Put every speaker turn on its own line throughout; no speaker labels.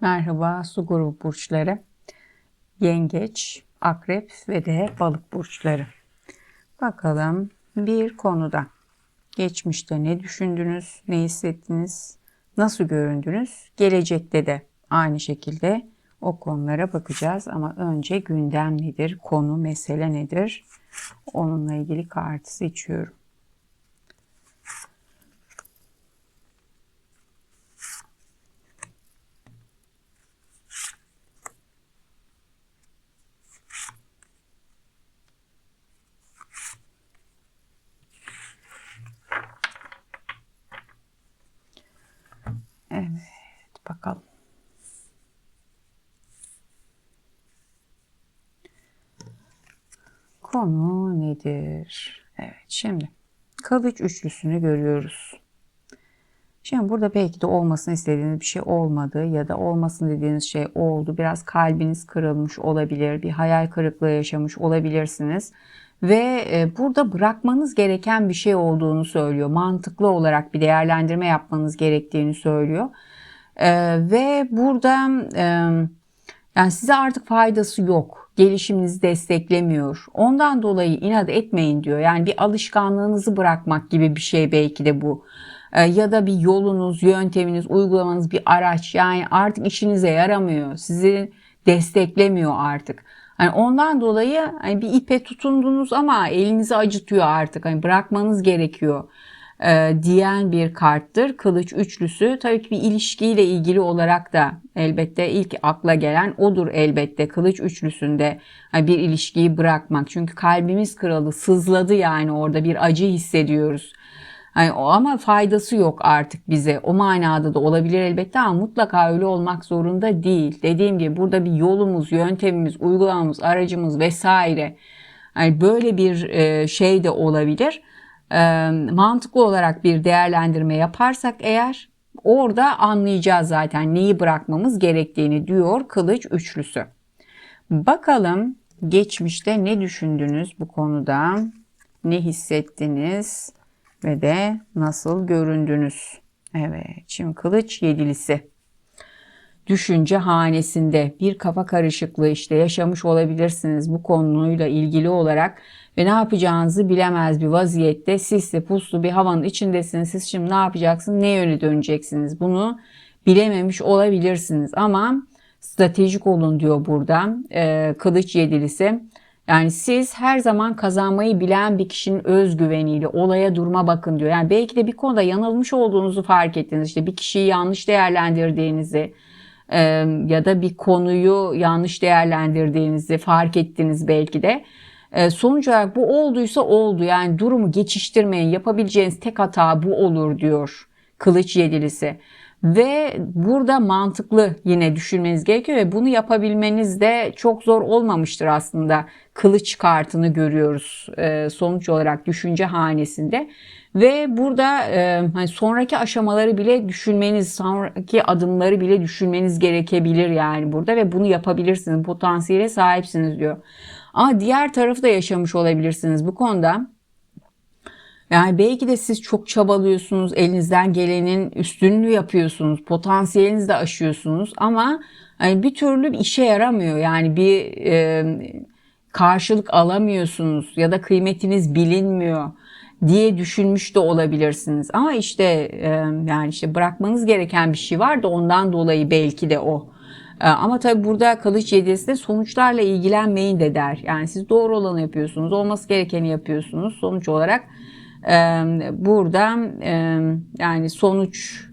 Merhaba su grubu burçları. Yengeç, akrep ve de balık burçları. Bakalım bir konuda. Geçmişte ne düşündünüz, ne hissettiniz, nasıl göründünüz? Gelecekte de aynı şekilde o konulara bakacağız. Ama önce gündem nedir, konu, mesele nedir? Onunla ilgili kartı seçiyorum. Evet, bakalım. Konu nedir? Evet, şimdi kılıç üçlüsünü görüyoruz. Şimdi burada belki de olmasını istediğiniz bir şey olmadı ya da olmasın dediğiniz şey oldu. Biraz kalbiniz kırılmış olabilir, bir hayal kırıklığı yaşamış olabilirsiniz. Ve e, burada bırakmanız gereken bir şey olduğunu söylüyor. Mantıklı olarak bir değerlendirme yapmanız gerektiğini söylüyor. E, ve burada e, yani size artık faydası yok. Gelişiminizi desteklemiyor. Ondan dolayı inat etmeyin diyor. Yani bir alışkanlığınızı bırakmak gibi bir şey belki de bu. E, ya da bir yolunuz, yönteminiz, uygulamanız bir araç. Yani artık işinize yaramıyor. Sizi desteklemiyor artık. Hani ondan dolayı hani bir ipe tutundunuz ama elinizi acıtıyor artık. Hani bırakmanız gerekiyor e, diyen bir karttır. Kılıç üçlüsü tabii ki bir ilişkiyle ilgili olarak da elbette ilk akla gelen odur elbette kılıç üçlüsünde bir ilişkiyi bırakmak. Çünkü kalbimiz kırıldı, sızladı yani orada bir acı hissediyoruz. Yani o ama faydası yok artık bize. O manada da olabilir elbette ama mutlaka öyle olmak zorunda değil. Dediğim gibi burada bir yolumuz, yöntemimiz, uygulamamız, aracımız vesaire. Yani böyle bir e, şey de olabilir. E, mantıklı olarak bir değerlendirme yaparsak eğer orada anlayacağız zaten neyi bırakmamız gerektiğini diyor kılıç üçlüsü. Bakalım geçmişte ne düşündünüz bu konuda? Ne hissettiniz? ve de nasıl göründünüz. Evet, şimdi kılıç yedilisi. Düşünce hanesinde bir kafa karışıklığı işte yaşamış olabilirsiniz bu konuyla ilgili olarak ve ne yapacağınızı bilemez bir vaziyette sisli puslu bir havanın içindesiniz. Siz şimdi ne yapacaksınız, ne yöne döneceksiniz bunu bilememiş olabilirsiniz ama stratejik olun diyor burada ee, kılıç yedilisi. Yani siz her zaman kazanmayı bilen bir kişinin özgüveniyle olaya durma bakın diyor. Yani belki de bir konuda yanılmış olduğunuzu fark ettiniz. İşte bir kişiyi yanlış değerlendirdiğinizi e, ya da bir konuyu yanlış değerlendirdiğinizi fark ettiniz belki de. E, sonuç olarak bu olduysa oldu. Yani durumu geçiştirmeyin. Yapabileceğiniz tek hata bu olur diyor kılıç yedilisi. Ve burada mantıklı yine düşünmeniz gerekiyor ve bunu yapabilmeniz de çok zor olmamıştır aslında. Kılıç kartını görüyoruz e, sonuç olarak düşünce hanesinde. Ve burada e, hani sonraki aşamaları bile düşünmeniz, sonraki adımları bile düşünmeniz gerekebilir yani burada ve bunu yapabilirsiniz. Potansiyele sahipsiniz diyor. Ama diğer tarafı da yaşamış olabilirsiniz bu konuda. Yani belki de siz çok çabalıyorsunuz, elinizden gelenin üstünlüğü yapıyorsunuz, potansiyelinizi de aşıyorsunuz ama hani bir türlü işe yaramıyor. Yani bir e, karşılık alamıyorsunuz ya da kıymetiniz bilinmiyor diye düşünmüş de olabilirsiniz. Ama işte e, yani işte bırakmanız gereken bir şey var da ondan dolayı belki de o. E, ama tabii burada kılıç yedisi de sonuçlarla ilgilenmeyin de der. Yani siz doğru olanı yapıyorsunuz, olması gerekeni yapıyorsunuz. Sonuç olarak burada yani sonuç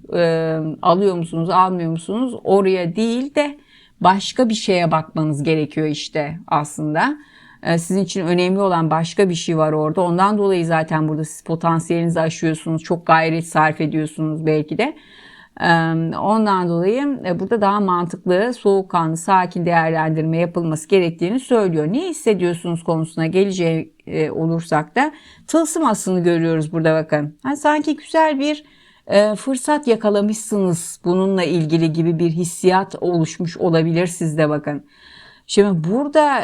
alıyor musunuz almıyor musunuz oraya değil de başka bir şeye bakmanız gerekiyor işte aslında. Sizin için önemli olan başka bir şey var orada. Ondan dolayı zaten burada siz potansiyelinizi aşıyorsunuz. Çok gayret sarf ediyorsunuz belki de. Ondan dolayı e, burada daha mantıklı, soğukkanlı, sakin değerlendirme yapılması gerektiğini söylüyor. Ne hissediyorsunuz konusuna geleceği e, olursak da tılsım aslını görüyoruz burada bakın. Yani sanki güzel bir e, fırsat yakalamışsınız bununla ilgili gibi bir hissiyat oluşmuş olabilir sizde bakın. Şimdi burada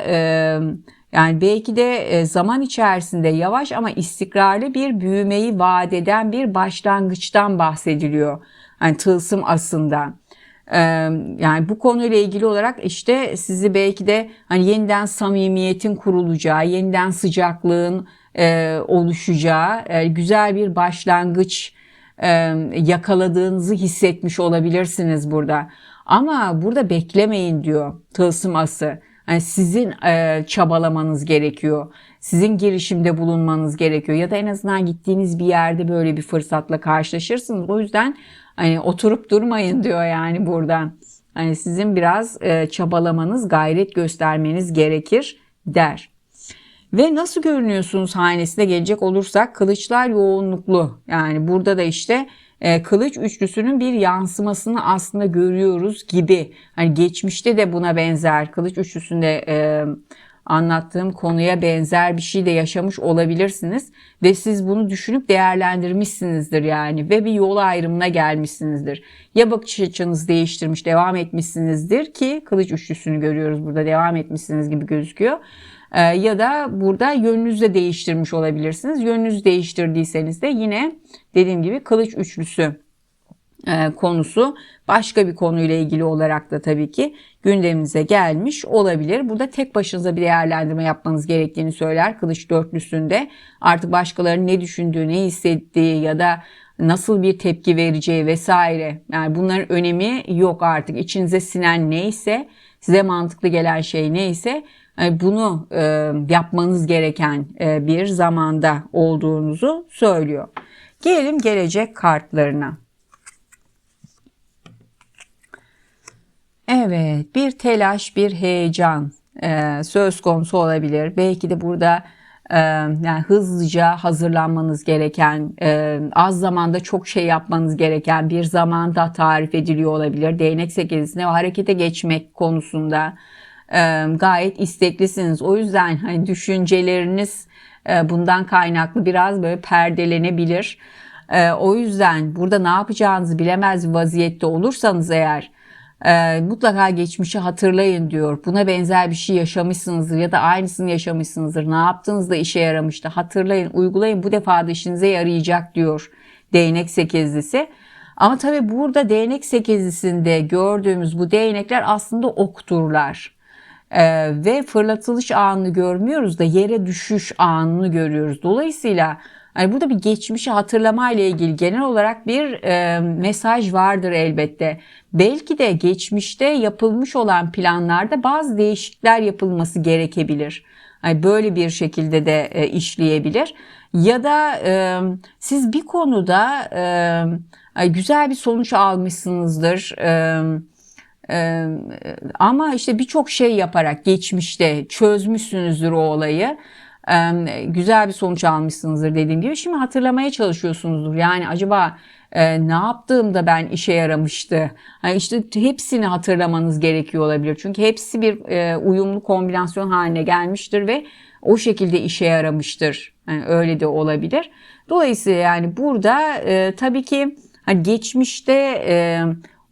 yani belki de zaman içerisinde yavaş ama istikrarlı bir büyümeyi vaat eden bir başlangıçtan bahsediliyor. Hani tılsım aslında. Yani bu konuyla ilgili olarak işte sizi belki de hani yeniden samimiyetin kurulacağı, yeniden sıcaklığın e, oluşacağı e, güzel bir başlangıç e, yakaladığınızı hissetmiş olabilirsiniz burada. Ama burada beklemeyin diyor tılsım ası. Yani sizin e, çabalamanız gerekiyor. Sizin girişimde bulunmanız gerekiyor. Ya da en azından gittiğiniz bir yerde böyle bir fırsatla karşılaşırsınız. O yüzden hani oturup durmayın diyor yani buradan. Hani sizin biraz e, çabalamanız, gayret göstermeniz gerekir der. Ve nasıl görünüyorsunuz hanesine gelecek olursak kılıçlar yoğunluklu. Yani burada da işte kılıç üçlüsünün bir yansımasını aslında görüyoruz gibi. Hani geçmişte de buna benzer kılıç üçlüsünde e, anlattığım konuya benzer bir şey de yaşamış olabilirsiniz ve siz bunu düşünüp değerlendirmişsinizdir yani ve bir yol ayrımına gelmişsinizdir. Ya bakış açınızı değiştirmiş, devam etmişsinizdir ki kılıç üçlüsünü görüyoruz burada devam etmişsiniz gibi gözüküyor. Ee, ya da burada yönünüzü de değiştirmiş olabilirsiniz. Yönünüzü değiştirdiyseniz de yine dediğim gibi kılıç üçlüsü e, konusu başka bir konuyla ilgili olarak da tabii ki gündeminize gelmiş olabilir. Burada tek başınıza bir değerlendirme yapmanız gerektiğini söyler kılıç dörtlüsünde. Artık başkalarının ne düşündüğü, ne hissettiği ya da nasıl bir tepki vereceği vesaire. Yani bunların önemi yok artık. İçinize sinen neyse, size mantıklı gelen şey neyse bunu e, yapmanız gereken e, bir zamanda olduğunuzu söylüyor. Gelelim gelecek kartlarına. Evet, bir telaş, bir heyecan söz konusu olabilir. Belki de burada yani hızlıca hazırlanmanız gereken, az zamanda çok şey yapmanız gereken bir zamanda tarif ediliyor olabilir. Değnek sekizine harekete geçmek konusunda gayet isteklisiniz. O yüzden hani düşünceleriniz bundan kaynaklı biraz böyle perdelenebilir. O yüzden burada ne yapacağınızı bilemez vaziyette olursanız eğer mutlaka geçmişi hatırlayın diyor. Buna benzer bir şey yaşamışsınızdır ya da aynısını yaşamışsınızdır. Ne yaptığınızda işe yaramıştı. Hatırlayın, uygulayın. Bu defa da işinize yarayacak diyor değnek sekizlisi. Ama tabii burada değnek sekizlisinde gördüğümüz bu değnekler aslında okturlar. Ee, ve fırlatılış anını görmüyoruz da yere düşüş anını görüyoruz. Dolayısıyla yani burada bir geçmişi hatırlama ile ilgili genel olarak bir e, mesaj vardır elbette. Belki de geçmişte yapılmış olan planlarda bazı değişiklikler yapılması gerekebilir. Yani böyle bir şekilde de e, işleyebilir. Ya da e, siz bir konuda e, güzel bir sonuç almışsınızdır. E, ee, ama işte birçok şey yaparak geçmişte çözmüşsünüzdür o olayı. Ee, güzel bir sonuç almışsınızdır dediğim gibi. Şimdi hatırlamaya çalışıyorsunuzdur. Yani acaba e, ne yaptığımda ben işe yaramıştı? Yani işte hepsini hatırlamanız gerekiyor olabilir. Çünkü hepsi bir e, uyumlu kombinasyon haline gelmiştir ve o şekilde işe yaramıştır. Yani öyle de olabilir. Dolayısıyla yani burada e, tabii ki hani geçmişte e,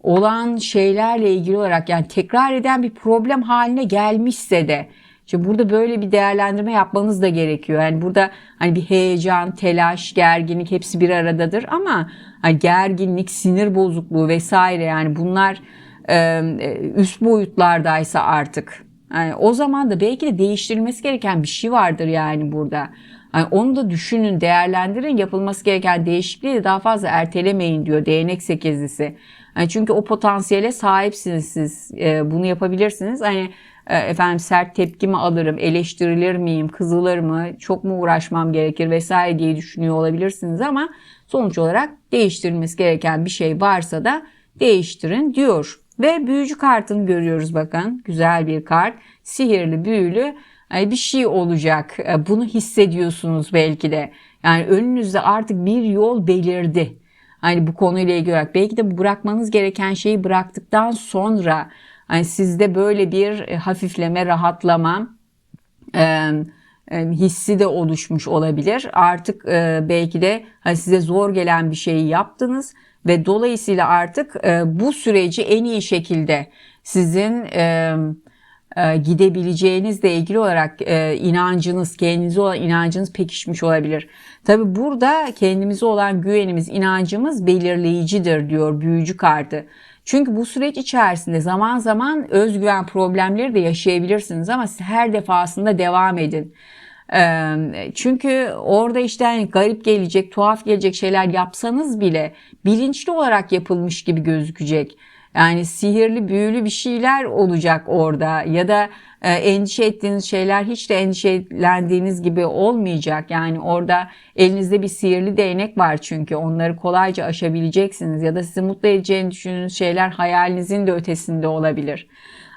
olan şeylerle ilgili olarak yani tekrar eden bir problem haline gelmişse de işte burada böyle bir değerlendirme yapmanız da gerekiyor. Yani burada hani bir heyecan, telaş, gerginlik hepsi bir aradadır ama hani gerginlik, sinir bozukluğu vesaire yani bunlar e, üst boyutlardaysa artık yani o zaman da belki de değiştirilmesi gereken bir şey vardır yani burada. Yani onu da düşünün, değerlendirin. Yapılması gereken değişikliği de daha fazla ertelemeyin diyor değnek sekizlisi. Yani çünkü o potansiyele sahipsiniz siz. E, bunu yapabilirsiniz. Hani e, efendim sert tepki mi alırım, eleştirilir miyim, kızılır mı, çok mu uğraşmam gerekir vesaire diye düşünüyor olabilirsiniz ama sonuç olarak değiştirilmesi gereken bir şey varsa da değiştirin diyor. Ve büyücü kartını görüyoruz bakın. Güzel bir kart. Sihirli, büyülü bir şey olacak. E, bunu hissediyorsunuz belki de. Yani önünüzde artık bir yol belirdi. Hani bu konuyla ilgili olarak belki de bırakmanız gereken şeyi bıraktıktan sonra hani sizde böyle bir e, hafifleme, rahatlama e, hissi de oluşmuş olabilir. Artık belki de hani size zor gelen bir şeyi yaptınız ve dolayısıyla artık bu süreci en iyi şekilde sizin e, gidebileceğinizle ilgili olarak e, inancınız, kendinize olan inancınız pekişmiş olabilir. Tabi burada kendimize olan güvenimiz, inancımız belirleyicidir diyor büyücü kartı. Çünkü bu süreç içerisinde zaman zaman özgüven problemleri de yaşayabilirsiniz ama her defasında devam edin. Ee, Çünkü orada işte hani garip gelecek, tuhaf gelecek şeyler yapsanız bile bilinçli olarak yapılmış gibi gözükecek. Yani sihirli, büyülü bir şeyler olacak orada ya da e, endişe ettiğiniz şeyler hiç de endişelendiğiniz gibi olmayacak. Yani orada elinizde bir sihirli değnek var çünkü onları kolayca aşabileceksiniz ya da sizi mutlu edeceğini düşündüğünüz şeyler hayalinizin de ötesinde olabilir.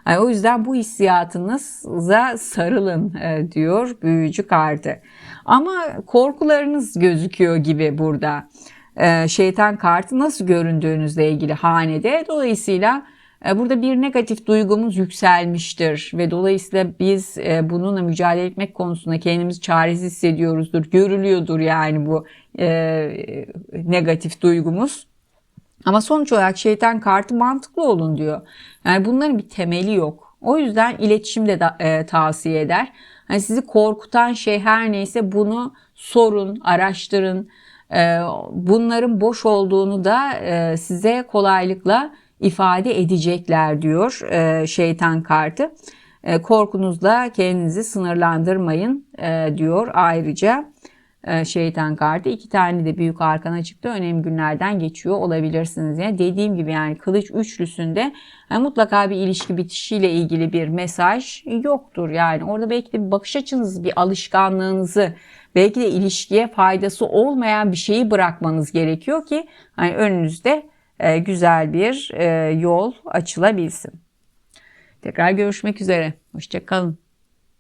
Yani o yüzden bu hissiyatınıza sarılın e, diyor büyücü kartı. Ama korkularınız gözüküyor gibi burada. E, şeytan kartı nasıl göründüğünüzle ilgili hanede. Dolayısıyla e, burada bir negatif duygumuz yükselmiştir ve dolayısıyla biz e, bununla mücadele etmek konusunda kendimizi çaresiz hissediyoruzdur. Görülüyordur yani bu e, negatif duygumuz. Ama sonuç olarak şeytan kartı mantıklı olun diyor. Yani bunların bir temeli yok. O yüzden iletişim de e, tavsiye eder. Hani sizi korkutan şey her neyse bunu sorun, araştırın. E, bunların boş olduğunu da e, size kolaylıkla ifade edecekler diyor e, şeytan kartı. E, korkunuzla kendinizi sınırlandırmayın diyor ayrıca şeytan kartı. iki tane de büyük arkana çıktı. Önemli günlerden geçiyor olabilirsiniz. Yani dediğim gibi yani kılıç üçlüsünde yani mutlaka bir ilişki bitişiyle ilgili bir mesaj yoktur. Yani orada belki de bir bakış açınızı, bir alışkanlığınızı, belki de ilişkiye faydası olmayan bir şeyi bırakmanız gerekiyor ki hani önünüzde e, güzel bir e, yol açılabilsin. Tekrar görüşmek üzere. Hoşçakalın.